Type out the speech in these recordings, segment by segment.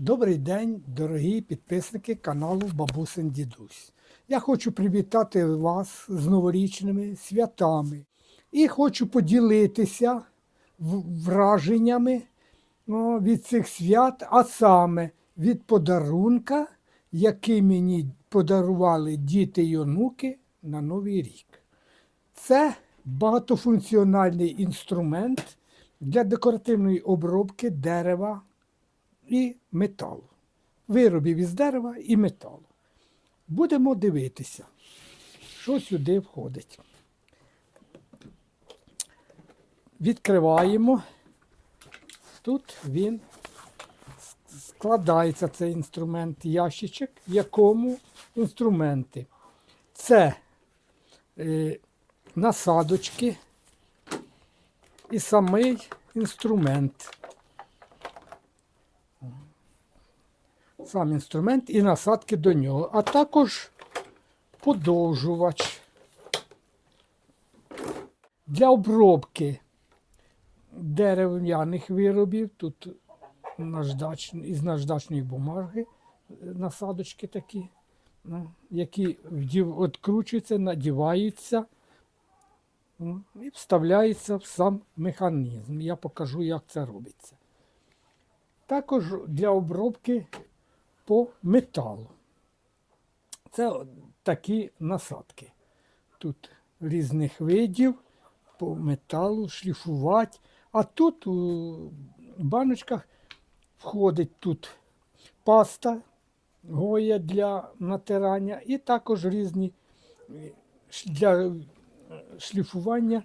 Добрий день, дорогі підписники каналу Бабусин Дідусь. Я хочу привітати вас з новорічними святами і хочу поділитися враженнями ну, від цих свят, а саме від подарунка, який мені подарували діти й онуки на Новий рік. Це багатофункціональний інструмент для декоративної обробки дерева і металу. Виробів із дерева і металу. Будемо дивитися, що сюди входить. Відкриваємо. Тут він складається цей інструмент, ящичок, в якому інструменти. Це е, насадочки і самий інструмент. Сам інструмент і насадки до нього, а також подовжувач для обробки дерев'яних виробів. Тут наждач, із наждачної бумаги е, насадочки такі, ну, які відкручуються, надіваються ну, і вставляються в сам механізм. Я покажу, як це робиться. Також для обробки по металу. Це такі насадки. Тут різних видів по металу, шліфувати. А тут у баночках входить тут паста гоя для натирання і також різні для шліфування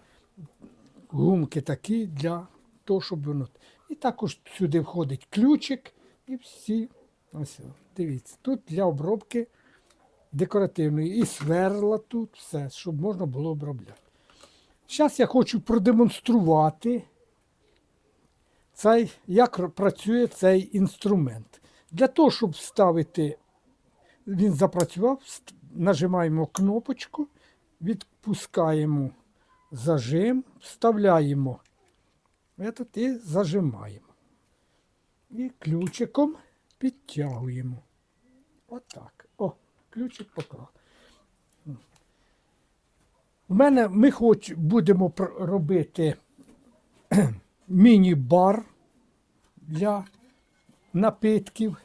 гумки такі для того, щоб воно. І також сюди входить ключик і всі. Ось, дивіться, тут для обробки декоративної. І сверла тут, все, щоб можна було обробляти. Зараз я хочу продемонструвати, цей, як працює цей інструмент. Для того, щоб вставити, він запрацював, нажимаємо кнопочку, відпускаємо зажим, вставляємо этот і зажимаємо. І ключиком підтягуємо. Отак. О, ключик поклав. У мене ми хоч будемо робити міні-бар для напитків.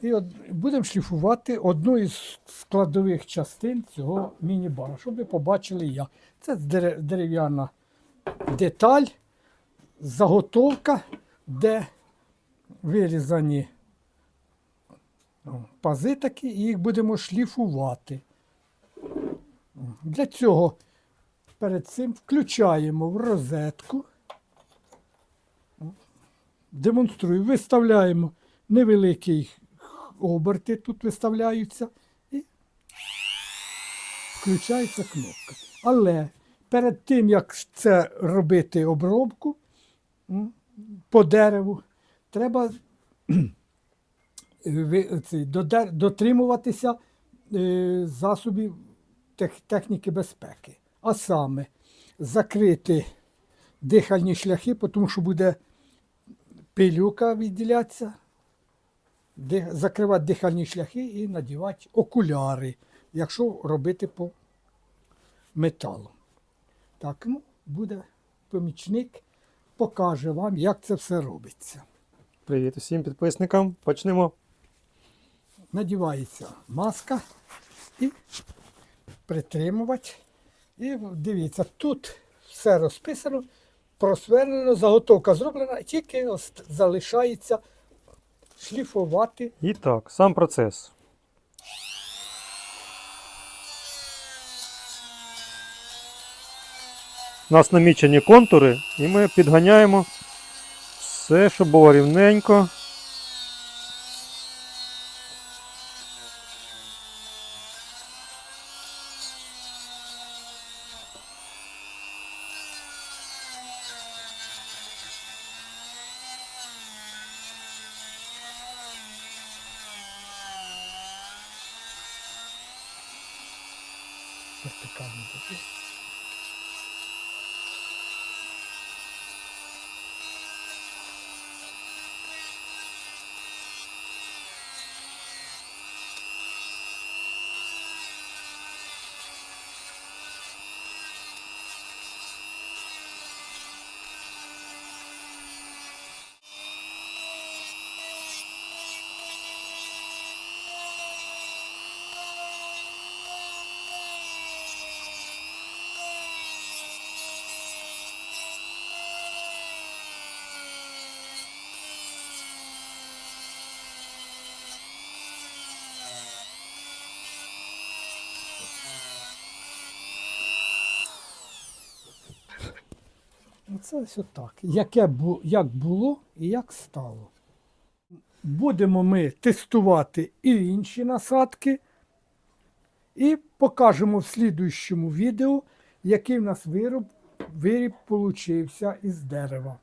І от будемо шліфувати одну із складових частин цього міні-бара, щоб ви побачили як. Це дерев'яна деталь, заготовка, де вирізані пази такі, і їх будемо шліфувати. Для цього перед цим включаємо в розетку. Демонструю, виставляємо невеликий оберти, тут виставляються, і включається кнопка. Але перед тим, як це робити обробку по дереву, треба дотримуватися е, засобів техніки безпеки. А саме закрити дихальні шляхи, тому що буде пилюка відділятися, закривати дихальні шляхи і надівати окуляри, якщо робити по металу. Так, ну, буде помічник, покаже вам, як це все робиться. Привіт усім підписникам. Почнемо. Надівається маска і притримувати. І дивіться, тут все розписано, просверлено, заготовка зроблена, тільки залишається шліфувати. І так, сам процес. У нас намічені контури, і ми підганяємо все, щоб було рівненько. Вертикально таке. Це ось отак. Яке бу, як було і як стало. Будемо ми тестувати і інші насадки. І покажемо в слідуючому відео, який в нас вироб, виріб получився із дерева.